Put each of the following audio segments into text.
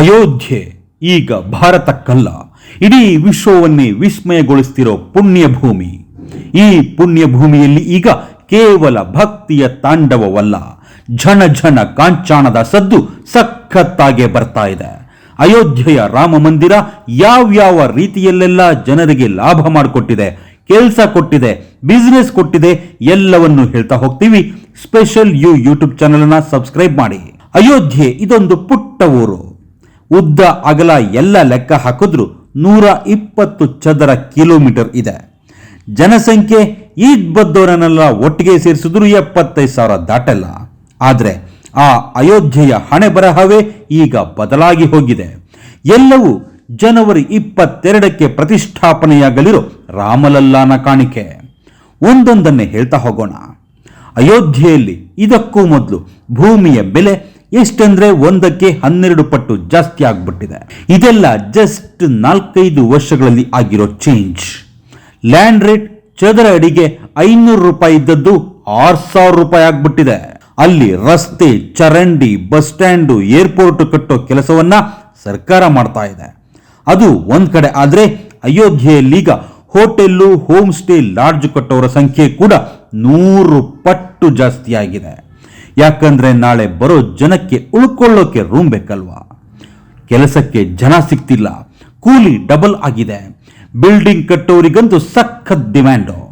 ಅಯೋಧ್ಯೆ, ಈಗ ಭಾರತಕ್ಕಲ್ಲ. ಇಡೀ ವಿಶ್ವವನ್ನೇ ವಿಸ್ಮಯಗೊಳಿಸ್ತಿರೋ ಪುಣ್ಯ ಭೂಮಿ ಈ ಪುಣ್ಯ ಭೂಮಿಯಲ್ಲಿ ಈಗ ಕೇವಲ ಭಕ್ತಿಯ ತಾಂಡವವಲ್ಲ, ಝಣ ಝಣ ಕಾಂಚಾಣದ ಸದ್ದು ಸಖತ್ತಾಗೆ ಬರ್ತಾ ಇದೆ. ಅಯೋಧ್ಯೆಯ ರಾಮ ಮಂದಿರ ಯಾವ್ಯಾವ ರೀತಿಯಲ್ಲೆಲ್ಲ ಜನರಿಗೆ ಲಾಭ ಮಾಡಿಕೊಟ್ಟಿದೆ, ಕೆಲಸ ಕೊಟ್ಟಿದೆ ಬಿಸ್ನೆಸ್ ಕೊಟ್ಟಿದೆ, ಎಲ್ಲವನ್ನು ಹೇಳ್ತಾ ಹೋಗ್ತೀವಿ. ಸ್ಪೆಷಲ್ ಯು ಯೂಟ್ಯೂಬ್ ಚಾನೆಲ್ ಅನ್ನ ಸಬ್ಸ್ಕ್ರೈಬ್ ಮಾಡಿ. ಅಯೋಧ್ಯೆ ಇದೊಂದು ಪುಟ್ಟ ಊರು. ಉದ್ದ, ಅಗಲ ಎಲ್ಲ ಲೆಕ್ಕ ಹಾಕಿದ್ರು ನೂರ ಇಪ್ಪತ್ತು ಚದರ ಕಿಲೋಮೀಟರ್ ಇದೆ. ಜನಸಂಖ್ಯೆ ಈದ್ ಬದ್ದವರನ್ನೆಲ್ಲ ಒಟ್ಟಿಗೆ ಸೇರಿಸಿದ್ರು ಎಪ್ಪತ್ತೈದು ಸಾವಿರ ದಾಟಲ್ಲ. ಆದರೆ ಆ ಅಯೋಧ್ಯೆಯ ಹಣೆ ಬರಹವೇ ಈಗ ಬದಲಾಗಿ ಹೋಗಿದೆ. ಎಲ್ಲವೂ ಜನವರಿ ಇಪ್ಪತ್ತೆರಡಕ್ಕೆ ಪ್ರತಿಷ್ಠಾಪನೆಯಾಗಲಿರೋ ರಾಮಲಲ್ಲಾನ ಕಾಣಿಕೆ. ಒಂದೊಂದನ್ನೇ ಹೇಳ್ತಾ ಹೋಗೋಣ. ಅಯೋಧ್ಯೆಯಲ್ಲಿ ಇದಕ್ಕೂ ಮೊದಲು ಭೂಮಿಯ ಬೆಲೆ ಎಷ್ಟಂದ್ರೆ ಒಂದಕ್ಕೆ ಹನ್ನೆರಡು ಪಟ್ಟು ಜಾಸ್ತಿ ಆಗ್ಬಿಟ್ಟಿದೆ. ಇದೆಲ್ಲ ಜಸ್ಟ್ ನಾಲ್ಕೈದು ವರ್ಷಗಳಲ್ಲಿ ಆಗಿರೋ ಚೇಂಜ್ ಲ್ಯಾಂಡ್ ರೇಟ್ ಚದರ ಅಡಿಗೆ ಐನೂರು ರೂಪಾಯಿ ಇದ್ದದ್ದು ಆರು ಸಾವಿರ ರೂಪಾಯಿ ಆಗ್ಬಿಟ್ಟಿದೆ. ಅಲ್ಲಿ ರಸ್ತೆ, ಚರಂಡಿ ಬಸ್ ಸ್ಟ್ಯಾಂಡು ಏರ್ಪೋರ್ಟ್ ಕಟ್ಟೋ ಕೆಲಸವನ್ನ ಸರ್ಕಾರ ಮಾಡ್ತಾ ಇದೆ. ಅದು ಒಂದ್ ಕಡೆ ಆದ್ರೆ ಅಯೋಧ್ಯೆಯಲ್ಲೀಗ ಹೋಟೆಲ್ಲು ಹೋಮ್ ಸ್ಟೇ ಲಾಡ್ಜ್ ಕಟ್ಟೋರ ಸಂಖ್ಯೆ ಕೂಡ ನೂರು ಪಟ್ಟು ಜಾಸ್ತಿ ಆಗಿದೆ. ಯಾಕಂದ್ರೆ ನಾಳೆ ಬರೋ ಜನಕ್ಕೆ ಉಳ್ಕೊಳ್ಳೋಕೆ ರೂಮ್ ಬೇಕಲ್ವಾ? ಕೆಲಸಕ್ಕೆ ಜನ ಸಿಗ್ತಿಲ್ಲ. ಕೂಲಿ ಡಬಲ್ ಆಗಿದೆ. ಬಿಲ್ಡಿಂಗ್ ಕಟ್ಟೋರಿಗಂತೂ ಸಖತ್ ಡಿಮ್ಯಾಂಡು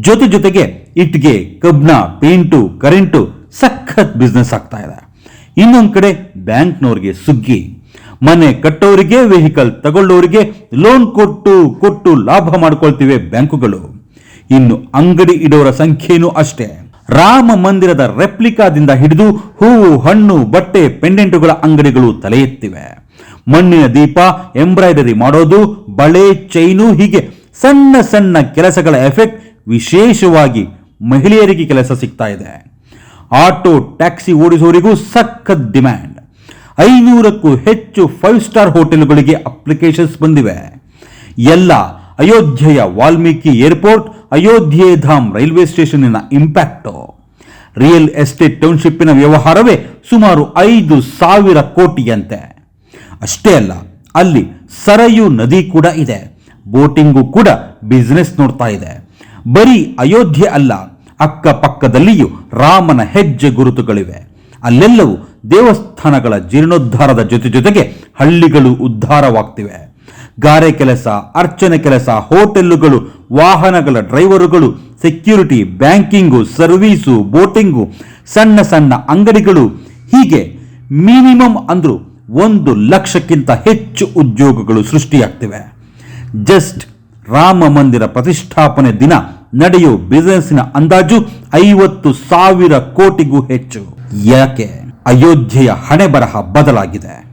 ಜೊತೆ ಜೊತೆಗೆ ಇಟ್ಗೆ ಕಬ್ನ ಪೇಂಟು ಕರೆಂಟು ಸಖತ್ ಬಿಸ್ನೆಸ್ ಆಗ್ತಾ ಇದೆ. ಇನ್ನೊಂದು ಕಡೆ ಬ್ಯಾಂಕ್ನವ್ರಿಗೆ ಸುಗ್ಗಿ. ಮನೆ ಕಟ್ಟೋರಿಗೆ ವೆಹಿಕಲ್ ತಗೊಳ್ಳೋರಿಗೆ ಲೋನ್ ಕೊಟ್ಟು ಕೊಟ್ಟು ಲಾಭ ಮಾಡ್ಕೊಳ್ತಿವೆ ಬ್ಯಾಂಕುಗಳು. ಇನ್ನು ಅಂಗಡಿ ಇಡೋರ ಸಂಖ್ಯೆನೂ ಅಷ್ಟೇ. ರಾಮ ಮಂದಿರದ ರೆಪ್ಲಿಕಾದಿಂದ ಹಿಡಿದು ಹೂವು, ಹಣ್ಣು, ಬಟ್ಟೆ, ಪೆಂಡೆಂಟುಗಳ ಅಂಗಡಿಗಳು ತಲೆ ಎತ್ತಿವೆ ಮಣ್ಣಿನ ದೀಪ, ಎಂಬ್ರಾಯ್ಡರಿ ಮಾಡೋದು, ಬಳೆ, ಚೈನು, ಹೀಗೆ ಸಣ್ಣ ಸಣ್ಣ ಕೆಲಸಗಳ ಎಫೆಕ್ಟ್ ವಿಶೇಷವಾಗಿ ಮಹಿಳೆಯರಿಗೆ ಕೆಲಸ ಸಿಗ್ತಾ ಇದೆ. ಆಟೋ, ಟ್ಯಾಕ್ಸಿ ಓಡಿಸುವವರಿಗೂ ಸಖತ್ ಡಿಮ್ಯಾಂಡ್. ಐನೂರಕ್ಕೂ ಹೆಚ್ಚು ಫೈವ್ ಸ್ಟಾರ್ ಹೋಟೆಲ್ಗಳಿಗೆ ಅಪ್ಲಿಕೇಶನ್ಸ್ ಬಂದಿವೆ. ಎಲ್ಲ ಅಯೋಧ್ಯೆಯ ವಾಲ್ಮೀಕಿ ಏರ್ಪೋರ್ಟ್ ಅಯೋಧ್ಯೆ ಧಾಮ್ ರೈಲ್ವೆ ಸ್ಟೇಷನ್ನಿನ ಇಂಪ್ಯಾಕ್ಟು. ರಿಯಲ್ ಎಸ್ಟೇಟ್ ಟೌನ್ಶಿಪ್ಪಿನ ವ್ಯವಹಾರವೇ ಸುಮಾರು ಐದು ಸಾವಿರ ಕೋಟಿಯಂತೆ. ಅಷ್ಟೇ ಅಲ್ಲ, ಅಲ್ಲಿ ಸರಯು ನದಿ ಕೂಡ ಇದೆ. ಬೋಟಿಂಗು ಕೂಡ ಬಿಸ್ನೆಸ್ ನೋಡ್ತಾ ಇದೆ. ಬರೀ ಅಯೋಧ್ಯೆ ಅಲ್ಲ, ಅಕ್ಕಪಕ್ಕದಲ್ಲಿಯೂ ರಾಮನ ಹೆಜ್ಜೆ ಗುರುತುಗಳಿವೆ. ಅಲ್ಲೆಲ್ಲವೂ ದೇವಸ್ಥಾನಗಳ ಜೀರ್ಣೋದ್ಧಾರದ ಜೊತೆ ಜೊತೆಗೆ ಹಳ್ಳಿಗಳು ಉದ್ಧಾರವಾಗ್ತಿವೆ. ಗಾರೆ ಕೆಲಸ, ಅರ್ಚನೆ ಕೆಲಸ, ಹೋಟೆಲ್ಲುಗಳು, ವಾಹನಗಳ ಡ್ರೈವರುಗಳು ಸೆಕ್ಯೂರಿಟಿ ಬ್ಯಾಂಕಿಂಗು ಸರ್ವೀಸು ಬೋಟಿಂಗು ಸಣ್ಣ ಸಣ್ಣ ಅಂಗಡಿಗಳು. ಹೀಗೆ ಮಿನಿಮಮ್ ಅಂದರೂ ಒಂದು ಲಕ್ಷಕ್ಕಿಂತ ಹೆಚ್ಚು ಉದ್ಯೋಗಗಳು ಸೃಷ್ಟಿಯಾಗ್ತಿವೆ. ಜಸ್ಟ್ ರಾಮ ಮಂದಿರ ಪ್ರತಿಷ್ಠಾಪನೆ ದಿನ ನಡೆಯೋ ಬಿಸಿನೆಸ್ಸಿನ ಅಂದಾಜು ಐವತ್ತು ಸಾವಿರ ಕೋಟಿಗೂ ಹೆಚ್ಚು. ಯಾಕೆ? ಅಯೋಧ್ಯೆಯ ಹಣೆ ಬರಹ ಬದಲಾಗಿದೆ.